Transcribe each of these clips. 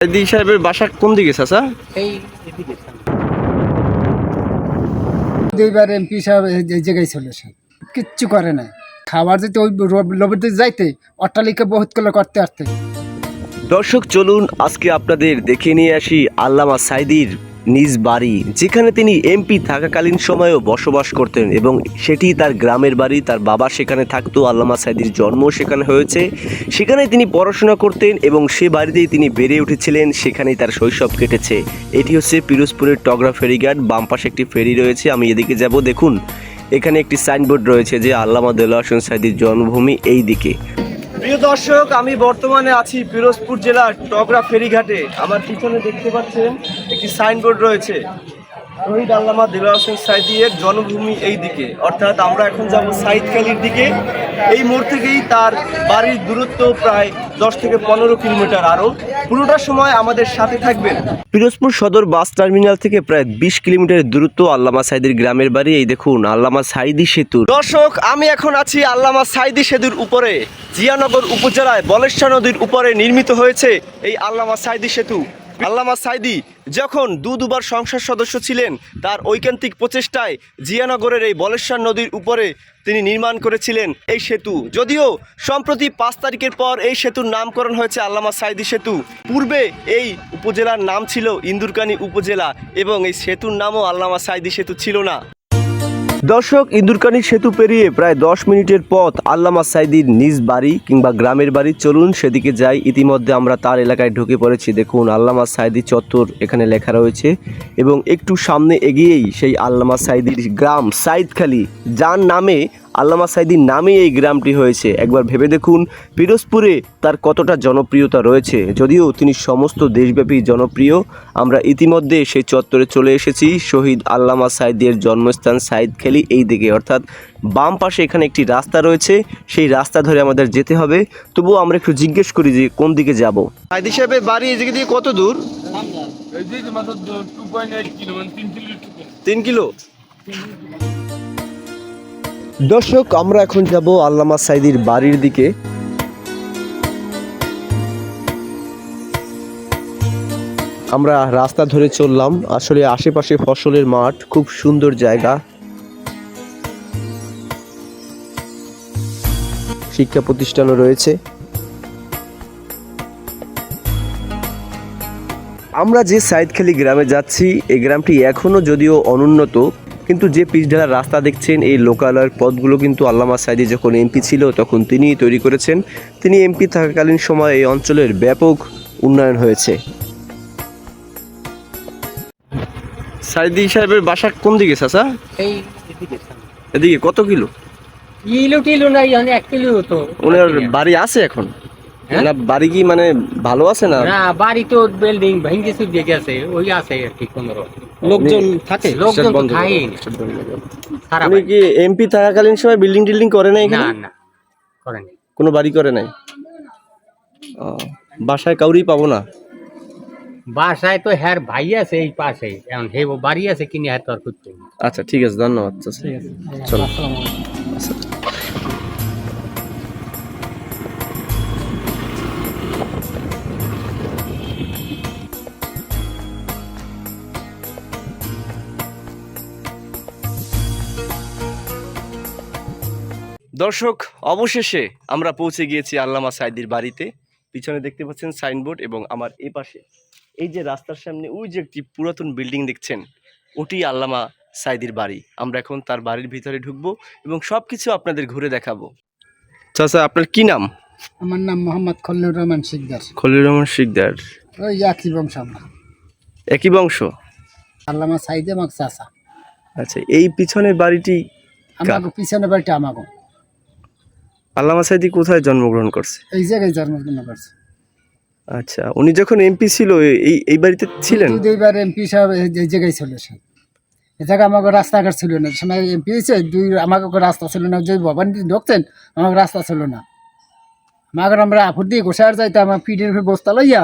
সাইদি সাহেবের বাসা কোন দিকে চাচা? এই। দুইবার এমপি সাহেব এই জায়গায় চলে চলেছে কিচ্ছু করে না খাবার যেতে ওই লোভের যাইতে অট্টালিকা বহুত করে করতে আসতে। দর্শক চলুন আজকে আপনাদের দেখে নিয়ে আসি আল্লামা সাইদির নিজ বাড়ি, যেখানে তিনি এমপি থাকাকালীন সময়েও বসবাস করতেন এবং সেটি তার গ্রামের বাড়ি, তার বাবা সেখানে থাকতো, আল্লামা সাইদির জন্ম সেখানে হয়েছে। সেখানে তিনি পড়াশোনা করতেন এবং সে বাড়িতেই তিনি বেড়ে উঠেছিলেন, সেখানেই তার শৈশব কেটেছে। এটি হচ্ছে পিরোজপুরের টগরা ফেরিঘাট, বাম পাশে একটি ফেরি রয়েছে, আমি এদিকে যাব, দেখুন। এখানে একটি সাইনবোর্ড রয়েছে যে, আল্লামা দেলোয়ার হোসেন সাইদির জন্মভূমি এই দিকে প্রিয় দর্শক, আমি বর্তমানে আছি পিরোজপুর জেলার টগরা ফেরিঘাটে। আমার পিছনে দেখতে পাচ্ছেন একটি সাইনবোর্ড রয়েছে। শহীদ আল্লামা দিলওয়ার হোসেন সাইদিয়ের জন্মভূমি এই দিকে অর্থাৎ আমরা এখন যাব সাইদখালির দিকে। এই মোড় থেকেই তার বাড়ির দূরত্ব প্রায় দশ থেকে পনেরো কিলোমিটার আরও। পুরোটা সময় আমাদের সাথে থাকবেন। পিরোজপুর সদর বাস টার্মিনাল থেকে প্রায় বিশ কিলোমিটার দূরত্ব আল্লামা সাইদির গ্রামের বাড়ি। এই দেখুন, আল্লামা সাইদি সেতু দর্শক, আমি এখন আছি আল্লামা সাইদি সেতুর উপরে। জিয়ানগর উপজেলায় বলেশ্বর নদীর উপরে নির্মিত হয়েছে এই আল্লামা সাইদি সেতু। আল্লামা সাইদি যখন দু দুবার সংসদ সদস্য ছিলেন, তার ঐকান্তিক প্রচেষ্টায় জিয়ানগরের এই বলেশ্বর নদীর উপরে তিনি নির্মাণ করেছিলেন এই সেতু। যদিও সম্প্রতি পাঁচ তারিখের পর এই সেতুর নামকরণ হয়েছে আল্লামা সাইদি সেতু। পূর্বে এই উপজেলার নাম ছিল ইন্দুরকানী উপজেলা এবং এই সেতুর নামও আল্লামা সাইদি সেতু ছিল না। দর্শক ইন্দুরকানী সেতু পেরিয়ে প্রায় দশ মিনিটের পথ আল্লামা সাইদির নিজ বাড়ি কিংবা গ্রামের বাড়ি। চলুন সেদিকে যাই। ইতিমধ্যে আমরা তার এলাকায় ঢুকে পড়েছি। দেখুন, আল্লামা সাইদি চত্বর এখানে লেখা রয়েছে এবং একটু সামনে এগিয়েই সেই আল্লামা সাইদির গ্রাম সাইদখালি। যার নামে আল্লামা সাইদির নামে এই গ্রামটি হয়েছে। একবার ভেবে দেখুন পিরোজপুরে তার কতটা জনপ্রিয়তা রয়েছে। যদিও তিনি সমস্ত দেশব্যাপী জনপ্রিয় আমরা ইতিমধ্যে সেই চত্বরে চলে এসেছি। শহীদ আল্লামা সাইদের জন্মস্থান সাইদখালি এই দিকে। অর্থাৎ বাম পাশে এখানে একটি রাস্তা রয়েছে। সেই রাস্তা ধরে আমাদের যেতে হবে। তবুও আমরা একটু জিজ্ঞেস করি যে কোন দিকে যাব। সাইদি সাহেবের বাড়ি এদিকে দিয়ে কত দূর? মানে তিন কিলো? দর্শক, আমরা এখন যাব আল্লামা সাইদির বাড়ির দিকে। আমরা রাস্তা ধরে চললাম। আসলে আশেপাশে ফসলের মাঠ, খুব সুন্দর জায়গা। শিক্ষা প্রতিষ্ঠানও রয়েছে। আমরা যে সাইদখালি গ্রামে যাচ্ছি, এই গ্রামটি এখনও যদিও অনুন্নত কিন্তু যে পিচ ঢালার রাস্তা দেখছেন এই লোকালয়ের পথগুলো কিন্তু আল্লামা সাইদি যখন এমপি ছিল তখন তিনিই তৈরি করেছেন। তিনি এমপি থাকাকালীন সময় এই অঞ্চলের ব্যাপক উন্নয়ন হয়েছে। সাইদি সাহেবের বাসা কোন দিকে চাচা? এই এদিকে। কত কিলো? কিলো টিলো নাই মানে এক কিলো তো। ওনার বাড়ি আছে এখন? হ্যাঁ? না বাড়ি কি মানে ভালো আছে না? না বাড়ি তো বিল্ডিং ভেঙে গেছে ওই আছে আর কি পনেরো লোকজন থাকে লোকজন তো থাকেই। না। উনি কি এমপি থাকাকালীন সময় বিল্ডিং টিল্ডিং করে নাই না এখানে না করেনি কোনো বাড়ি করে নাই? ও, বাসায় কাউরি পাবো না? বাসায় তো হ্যার ভাই আছে এই পাশে এখন হে বাড়ি আছে কিনে হ্যাঁ তোর করতে আচ্ছা ঠিক আছে ধন্যবাদ। চাচা। চলো। দর্শক অবশেষে আমরা পৌঁছে গিয়েছি আল্লামা সাইদির বাড়িতে। পিছনে দেখতে পাচ্ছেন সাইনবোর্ড এবং আমার এ পাশে এই যে রাস্তার সামনে ওই যে একটি পুরাতন বিল্ডিং দেখছেন ওটি আল্লামা সাইদির বাড়ি। আমরা এখন তার বাড়ির ভিতরে ঢুকবো এবং সব কিছু আপনাদের ঘুরে দেখাবো। চাচা আপনার কি নাম? আমার নাম মোহাম্মদ খল্লুর রহমান শিকদার। খলিল রহমান শিকদার। ওই একই বংশ আমরা। একই বংশ? আল্লামা সাইদে আমাকে চাষা আচ্ছা এই পিছনের বাড়িটি আমাকে পিছনের বাড়িটা আমাকে আল্লামা সাইদি কোথায় জন্মগ্রহণ করছে? এই জায়গায় জন্মগ্রহণ করছে। আচ্ছা উনি যখন এমপি ছিল এই এই বাড়িতে ছিলেন? দুই দুইবার এমপি সাহেব এই- এই জায়গায় চলেছে এ জায়গায় আমাকে রাস্তাঘাট ছিল না। সময় এমপি হয়েছে দুই আমাকে রাস্তা ছিল না। যে ভবন ঢুকছেন আমাকে রাস্তা ছিল না। আমাকে আমরা আফুর দিয়ে গোসার যাইতাম আমার পিঠের বস্তা লইয়া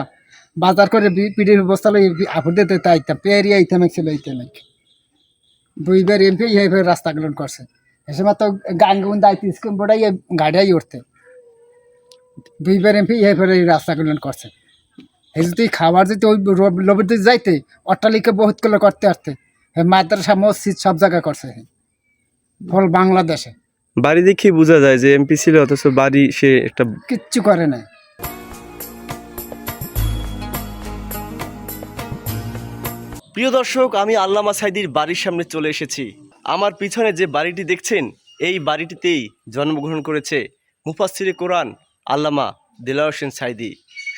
বাজার করে পিঠের বস্তা লইয়া আফুর দিতে তাইতাম পেয়ারি আইতাম ছিল আইতাম দুইবার এমপি এইভাবে রাস্তাগুলো করছে। সময় তো গান গুন দায়িত্ব স্কুল বোর্ডাই গাড়িয়াই উঠতে। দুইবার এমপি এইভাবে এই রাস্তাগুলো করছে। এই যদি খাবার যদি ওই লোভের দিকে যাইতে অট্টালিকা বহুত করে করতে আসতে হে মাদ্রাসা মসজিদ সব জায়গা করছে হল বাংলাদেশে। বাড়ি দেখে বোঝা যায় যে এমপি ছিল অথচ বাড়ি সে একটা কিচ্ছু করে নাই। প্রিয় দর্শক আমি আল্লামা সাইদির বাড়ির সামনে চলে এসেছি। আমার পিছনে যে বাড়িটি দেখছেন, এই বাড়িটিতেই জন্মগ্রহণ করেছে মুফাসিরে কোরআন আল্লামা দেলাওয়ার হোসেন সাইদি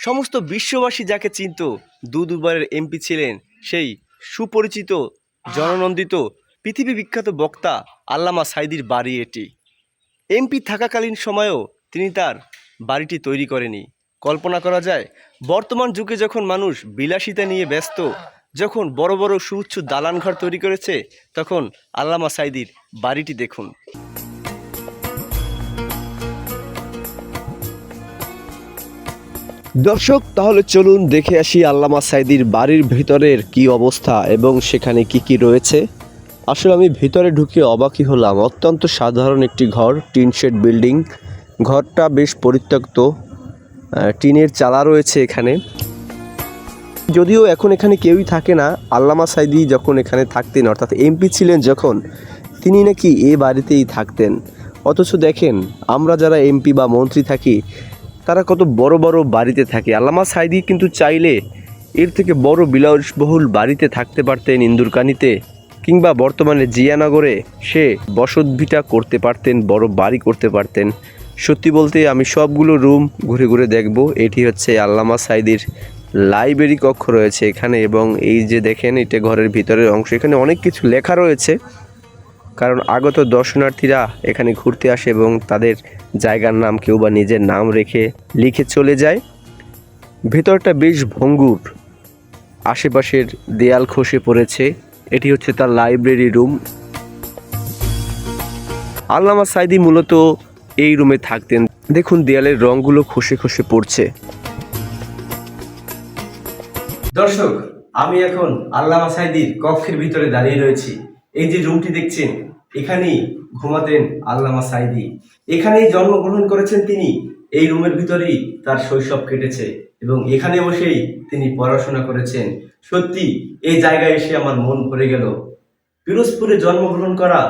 সমস্ত বিশ্ববাসী যাকে চিনত, দু দুবারের এমপি ছিলেন সেই সুপরিচিত, জননন্দিত, পৃথিবী বিখ্যাত বক্তা আল্লামা সাইদির বাড়ি এটি। এমপি থাকাকালীন সময়েও তিনি তার বাড়িটি তৈরি করেনি কল্পনা করা যায়, বর্তমান যুগে যখন মানুষ বিলাসিতা নিয়ে ব্যস্ত যখন বড় বড় সুউচ্চ দালান ঘর তৈরি করেছে, তখন আল্লামা সাইদির বাড়িটি দেখুন। দর্শক, তাহলে চলুন দেখে আসি আল্লামা সাইদির বাড়ির ভিতরের কি অবস্থা এবং সেখানে কি কি রয়েছে। আসলে আমি ভিতরে ঢুকে অবাকই হলাম। অত্যন্ত সাধারণ একটি ঘর, টিন শেড বিল্ডিং। ঘরটা বেশ পরিত্যক্ত। টিনের চালা রয়েছে এখানে। যদিও এখন এখানে কেউই থাকে না, আল্লামা সাইদি যখন এখানে থাকতেন, অর্থাৎ এমপি ছিলেন যখন, তিনি নাকি এ বাড়িতেই থাকতেন। অথচ দেখেন, আমরা যারা এমপি বা মন্ত্রী থাকি, তারা কত বড় বড় বাড়িতে থাকে। আল্লামা সাইদি কিন্তু চাইলে এর থেকে বড় বিলাসবহুল বাড়িতে থাকতে পারতেন ইন্দুরকানিতে, কিংবা বর্তমানে জিয়ানগরে সে বসতভিটা করতে পারতেন, বড় বাড়ি করতে পারতেন। সত্যি বলতে আমি সবগুলো রুম ঘুরে ঘুরে দেখব। এটি হচ্ছে আল্লামা সাইদির লাইব্রেরি কক্ষ রয়েছে এখানে এবং এই যে দেখেন, এটা ঘরের ভিতরের অংশ। এখানে অনেক কিছু লেখা রয়েছে। কারণ আগত দর্শনার্থীরা এখানে ঘুরতে আসে এবং তাদের জায়গার নাম কেউ বা নিজের নাম রেখে লিখে চলে যায়। ভেতরটা বেশ ভঙ্গুর। আশেপাশের দেয়াল খসে পড়েছে। এটি হচ্ছে তার লাইব্রেরি রুম। আল্লামা সাইদি মূলত এই রুমে থাকতেন। দেখুন, দেয়ালের রংগুলো খসে খসে পড়ছে। দর্শক, আমি এখন আল্লামা সাইদির কক্ষের ভিতরে দাঁড়িয়ে রয়েছি। এই যে রুমটি দেখছেন, এখানেই ঘুমাতেন আল্লামা সাইদি। এখানেই জন্মগ্রহণ করেছেন তিনি, এই রুমের ভিতরেই তার শৈশব কেটেছে এবং এখানে বসেই তিনি পড়াশোনা করেছেন। সত্যি, এই জায়গায় এসে আমার মন ভরে গেল। পিরোজপুরে জন্মগ্রহণ করা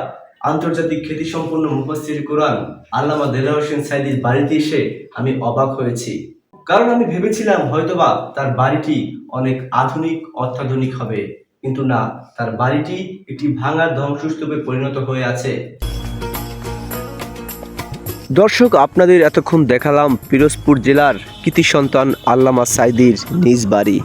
আন্তর্জাতিক খ্যাতিসম্পন্ন মুফাসসির কোরআন আল্লামা দেলা হোসেন সাইদির বাড়িতে এসে আমি অবাক হয়েছি। কারণ আমি ভেবেছিলাম হয়তোবা তার বাড়িটি অনেক আধুনিক, অত্যাধুনিক হবে। কিন্তু না, তার বাড়িটি একটি ভাঙা ধ্বংসস্তূপে পরিণত হয়ে আছে। দর্শক, আপনাদের এতক্ষণ দেখালাম পিরোজপুর জেলার কৃতি সন্তান আল্লামা সাইদির নিজ বাড়ি।